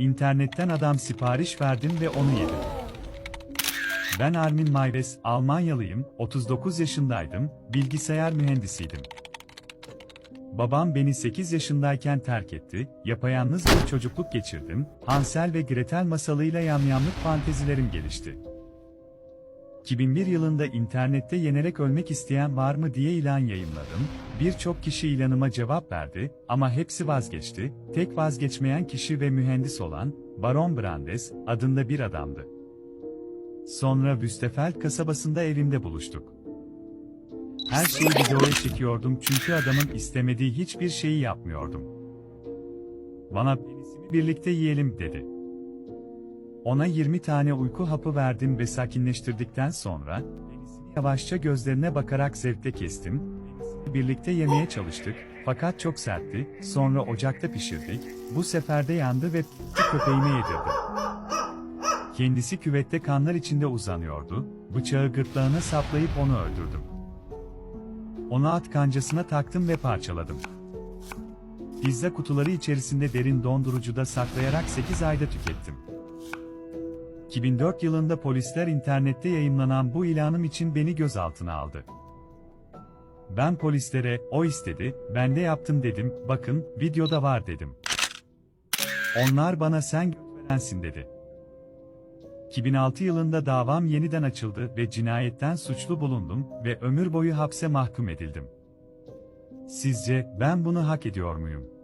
İnternetten adam sipariş verdim ve onu yedim. Ben Armin Mayves, Almanyalıyım, 39 yaşındaydım, bilgisayar mühendisiydim. Babam beni 8 yaşındayken terk etti, yapayalnız bir çocukluk geçirdim, Hansel ve Gretel masalıyla yamyamlık fantezilerim gelişti. 2001 yılında internette yenerek ölmek isteyen var mı diye ilan yayınladım, birçok kişi ilanıma cevap verdi ama hepsi vazgeçti, tek vazgeçmeyen kişi ve mühendis olan, Baron Brandes, adında bir adamdı. Sonra Wüstefeld kasabasında evimde buluştuk. Her şeyi videoya çekiyordum çünkü adamın istemediği hiçbir şeyi yapmıyordum. Bana birlikte yiyelim dedi. Ona 20 tane uyku hapı verdim ve sakinleştirdikten sonra yavaşça gözlerine bakarak zevkle kestim. Birlikte yemeye çalıştık fakat çok sertti. Sonra ocakta pişirdik. Bu sefer de yandı ve köpeğime yedirdim. Kendisi küvette kanlar içinde uzanıyordu. Bıçağı gırtlağına saplayıp onu öldürdüm. Onu at kancasına taktım ve parçaladım. Pizza kutuları içerisinde derin dondurucuda saklayarak 8 ayda tükettim. 2004 yılında polisler internette yayınlanan bu ilanım için beni gözaltına aldı. Ben polislere, o istedi, ben de yaptım dedim, bakın, videoda var dedim. Onlar bana sen götverensin dedi. 2006 yılında davam yeniden açıldı ve cinayetten suçlu bulundum ve ömür boyu hapse mahkum edildim. Sizce ben bunu hak ediyor muyum?